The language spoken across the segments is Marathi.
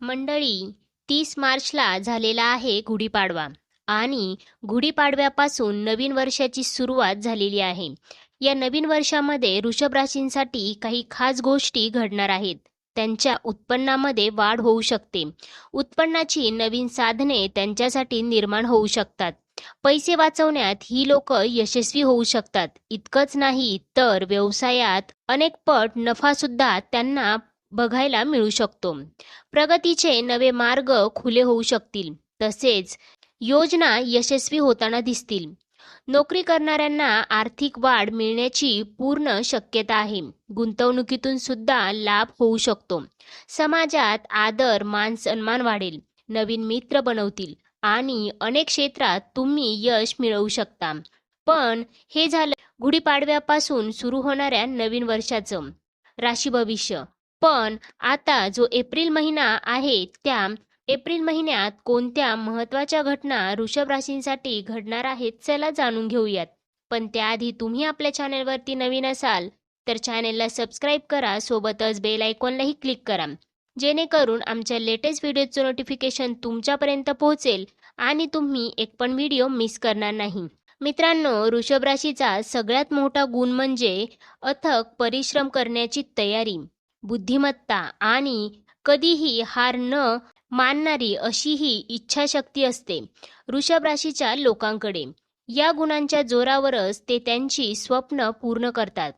मंडळी तीस मार्चला झालेला आहे गुढीपाडवा आणि गुढीपाडव्यापासून नवीन वर्षाची सुरुवात झालेली आहे. या नवीन वर्षामध्ये वृषभ राशींसाठी काही खास गोष्टी घडणार आहेत. त्यांच्या उत्पन्नामध्ये वाढ होऊ शकते. उत्पन्नाची नवीन साधने त्यांच्यासाठी निर्माण होऊ शकतात. पैसे वाचवण्यात ही लोक यशस्वी होऊ शकतात. इतकंच नाही तर व्यवसायात अनेक पट नफा सुद्धा त्यांना बघायला मिळू शकतो. प्रगतीचे नवे मार्ग खुले होऊ शकतील. तसेच योजना यशस्वी होताना दिसतील. नोकरी करणाऱ्यांना आर्थिक वाढ मिळण्याची पूर्ण शक्यता आहे. गुंतवणुकीतून सुद्धा लाभ होऊ शकतो. समाजात आदर मान सन्मान वाढेल. नवीन मित्र बनवतील. आणि अनेक क्षेत्रात तुम्ही यश मिळवू शकता. पण हे झालं गुढीपाडव्यापासून सुरू होणाऱ्या नवीन वर्षाचं. राशी भविष्य. पण आता जो एप्रिल महिना आहे त्या एप्रिल महिन्यात कोणत्या महत्त्वाच्या घटना वृषभ राशींसाठी घडणार आहेत चला जाणून घेऊयात. पण त्याआधी तुम्ही आपल्या चॅनेलवरती नवीन असाल तर चॅनेलला सबस्क्राईब करा सोबतच बेल आयकॉनलाही क्लिक करा. जेणेकरून आमच्या लेटेस्ट व्हिडिओचं नोटिफिकेशन तुमच्यापर्यंत पोहोचेल आणि तुम्ही एक पण व्हिडिओ मिस करणार नाही. मित्रांनो वृषभ राशीचा सगळ्यात मोठा गुण म्हणजे अथक परिश्रम करण्याची तयारी. बुद्धिमत्ता आणि कधीही हार न मानणारी अशी ही इच्छाशक्ती असते. वृषभ राशीच्या लोकांकडे. या गुणांच्या जोरावरच ते त्यांची स्वप्न पूर्ण करतात.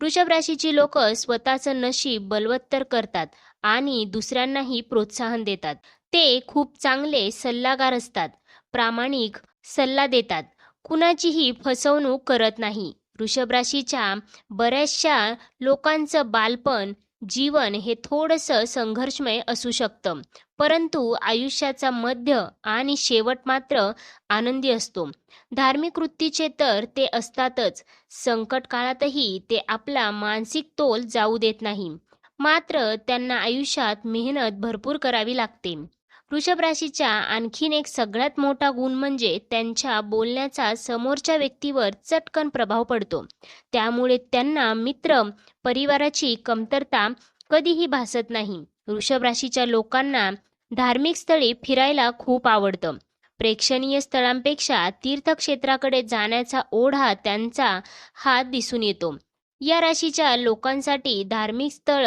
वृषभ राशीची लोक स्वतःचं नशीब बलवत्तर करतात आणि दुसऱ्यांनाही प्रोत्साहन देतात. ते खूप चांगले सल्लागार असतात. प्रामाणिक सल्ला देतात. कुणाचीही फसवणूक करत नाही. वृषभ राशीच्या बऱ्याचशा लोकांचं बालपण जीवन हे थोडंसं संघर्षमय असू शकतं. परंतु आयुष्याचा मध्य आणि शेवट मात्र आनंदी असतो. धार्मिक वृत्तीचे तर ते असतातच. संकट काळातही ते आपला मानसिक तोल जाऊ देत नाही. मात्र त्यांना आयुष्यात मेहनत भरपूर करावी लागते. वृषभ राशीचा आणखीन एक सगळ्यात मोठा गुण म्हणजे त्यांच्या बोलण्याचा समोरच्या व्यक्तीवर चटकन प्रभाव पडतो. त्यामुळे त्यांना मित्र परिवाराची कमतरता कधीही भासत नाही. वृषभ राशीच्या लोकांना धार्मिक स्थळी फिरायला खूप आवडतं. प्रेक्षणीय स्थळांपेक्षा तीर्थक्षेत्राकडे जाण्याचा ओढा त्यांचा हात दिसून येतो. या राशीच्या लोकांसाठी धार्मिक स्थळ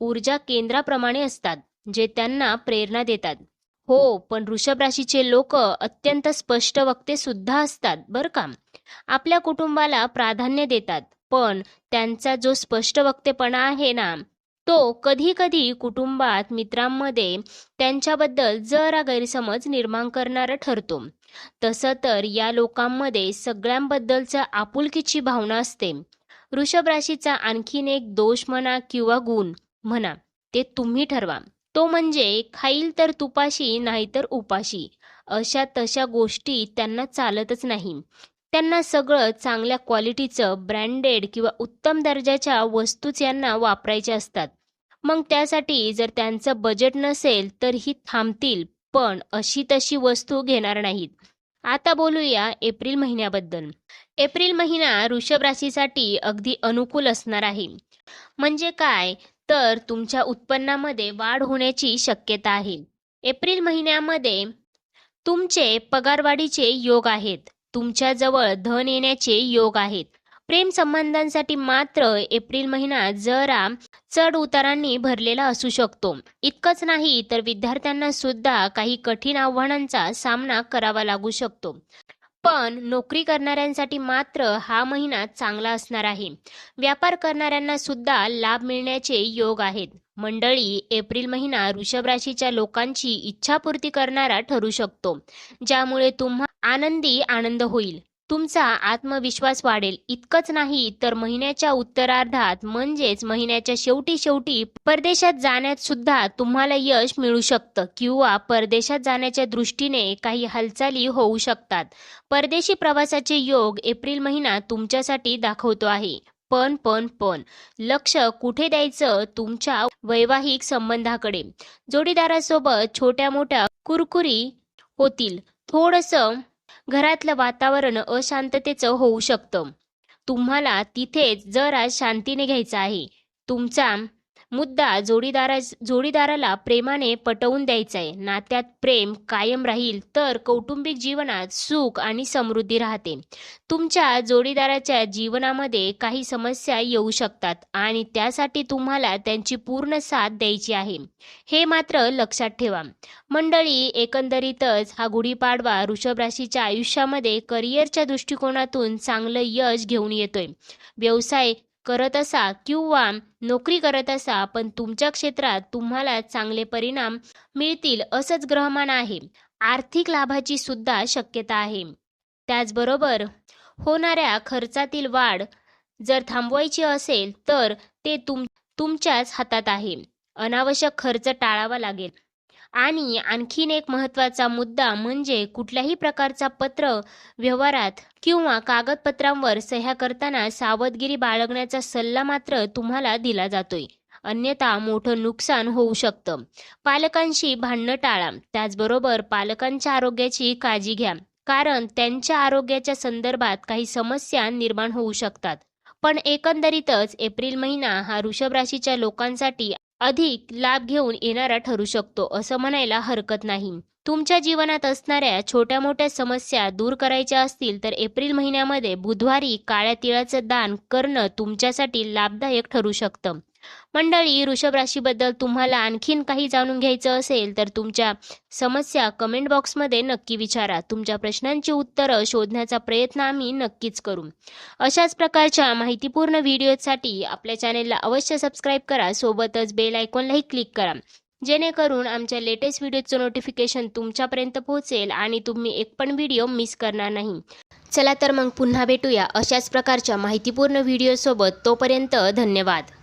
ऊर्जा केंद्राप्रमाणे असतात जे त्यांना प्रेरणा देतात. हो पण वृषभ राशीचे लोक अत्यंत स्पष्ट वक्ते सुद्धा असतात बरं का? आपल्या कुटुंबाला प्राधान्य देतात पण त्यांचा जो स्पष्ट वक्तेपणा आहे ना तो कधी कधी कुटुंबात मित्रांमध्ये त्यांच्याबद्दल जरा गैरसमज निर्माण करणारा ठरतो. तसं तर या लोकांमध्ये सगळ्यांबद्दलचा आपुलकीची भावना असते. वृषभ राशीचा आणखीन एक दोष म्हणा किंवा गुण म्हणा ते तुम्ही ठरवा. तो म्हणजे खाईल तर तुपाशी नाहीतर उपाशी. अशा तशा गोष्टी त्यांना चालतच नाही. त्यांना सगळं चांगल्या क्वालिटीचं ब्रँडेड किंवा उत्तम दर्जाच्या वस्तूच यांना वापरायच्या असतात. मग त्यासाठी जर त्यांचं बजेट नसेल तर ही थांबतील पण अशी तशी वस्तू घेणार नाहीत. आता बोलूया एप्रिल महिन्याबद्दल. एप्रिल महिना वृषभ राशीसाठी अगदी अनुकूल असणार आहे. म्हणजे काय? तर तुमच्या उत्पन्नामध्ये वाढ होण्याची शक्यता आहे. एप्रिल महिन्यामध्ये तुमचे पगारवाढीचे योग आहेत. तुमच्याजवळ धन येण्याचे योग आहेत. प्रेम संबंधांसाठी मात्र एप्रिल महिना जरा चढ उतारांनी भरलेला असू शकतो. इतकंच नाही तर विद्यार्थ्यांना सुद्धा काही कठीण आव्हानांचा सामना करावा लागू शकतो. पण नोकरी करणाऱ्यांसाठी मात्र हा महिना चांगला असणार आहे. व्यापार करणाऱ्यांना सुद्धा लाभ मिळण्याचे योग आहेत. मंडळी एप्रिल महिना वृषभ राशीच्या लोकांची इच्छापूर्ती करणारा ठरू शकतो. ज्यामुळे तुम्हा आनंदी आनंद होईल. तुमचा आत्मविश्वास वाढेल. इतकंच नाही तर महिन्याच्या उत्तरार्धात म्हणजेच महिन्याच्या शेवटी शेवटी परदेशात जाण्यात सुद्धा तुम्हाला यश मिळू शकतं किंवा परदेशात जाण्याच्या दृष्टीने काही हालचाली होऊ शकतात. परदेशी प्रवासाचे योग एप्रिल महिना तुमच्यासाठी दाखवतो आहे. पण पण पण लक्ष कुठे द्यायचं तुमच्या वैवाहिक संबंधाकडे? जोडीदारासोबत छोट्या मोठ्या कुरकुरी होतील. थोडंसं घरातलं वातावरण अशांततेचं होऊ शकतं. तुम्हाला तिथेच जरा शांतीने घ्यायचं आहे. तुमचा मुद्दा जोडीदारा जोडीदाराला प्रेमाने पटवून द्यायचा आहे नात्यात प्रेम कायम राहील तर कौटुंबिक जीवनात सुख आणि समृद्धी राहते. तुमच्या जोडीदाराच्या जीवनामध्ये काही समस्या येऊ शकतात आणि त्यासाठी तुम्हाला त्यांची पूर्ण साथ द्यायची आहे. हे मात्र लक्षात ठेवा. मंडळी एकंदरीतच हा गुढीपाडवा वृषभ राशीच्या आयुष्यामध्ये करिअरच्या दृष्टिकोनातून चांगलं यश घेऊन येतोय. व्यवसाय करत असा किंवा नोकरी करत असा पण तुमच्या क्षेत्रात तुम्हाला चांगले परिणाम मिळतील असंच ग्रहमान आहे. आर्थिक लाभाची सुद्धा शक्यता आहे. त्याचबरोबर होणाऱ्या खर्चातील वाढ जर थांबवायची असेल तर ते तुम तुमच्याच हातात आहे. अनावश्यक खर्च टाळावा लागेल. आणि आणखीन एक महत्त्वाचा मुद्दा म्हणजे कुठल्याही प्रकारचा पत्र व्यवहारात किंवा कागदपत्रांवर सह्या करताना सावधगिरी बाळगण्याचा सल्ला मात्र तुम्हाला दिला जातोय. अन्यथा मोठं नुकसान होऊ शकतं. पालकांशी भांडणं टाळा. त्याचबरोबर पालकांच्या आरोग्याची काळजी घ्या. कारण त्यांच्या आरोग्याच्या संदर्भात काही समस्या निर्माण होऊ शकतात. पण एकंदरीतच एप्रिल महिना हा वृषभ राशीच्या लोकांसाठी अधिक लाभ घेऊन येणारा ठरू शकतो असं म्हणायला हरकत नाही. तुमच्या जीवनात असणाऱ्या छोट्या मोठ्या समस्या दूर करायच्या असतील तर एप्रिल महिन्यामध्ये बुधवारी काळ्या तिळाचं दान करणं तुमच्यासाठी लाभदायक ठरू शकतं. मंडळी वृषभ राशीबद्दल तुम्हाला आणखीन काही जाणून घ्यायचं असेल तर तुमच्या समस्या कमेंट बॉक्समध्ये नक्की विचारा. तुमच्या प्रश्नांची उत्तरं शोधण्याचा प्रयत्न आम्ही नक्कीच करू. अशाच प्रकारच्या माहितीपूर्ण व्हिडिओसाठी आपल्या चॅनेलला अवश्य सबस्क्राईब करा. सोबतच बेल आयकॉनलाही क्लिक करा. जेणेकरून आमच्या लेटेस्ट व्हिडिओचं नोटिफिकेशन तुमच्यापर्यंत पोहोचेल आणि तुम्ही एक पण व्हिडिओ मिस करणार नाही. चला तर मग पुन्हा भेटूया अशाच प्रकारच्या माहितीपूर्ण व्हिडिओसोबत तोपर्यंत धन्यवाद.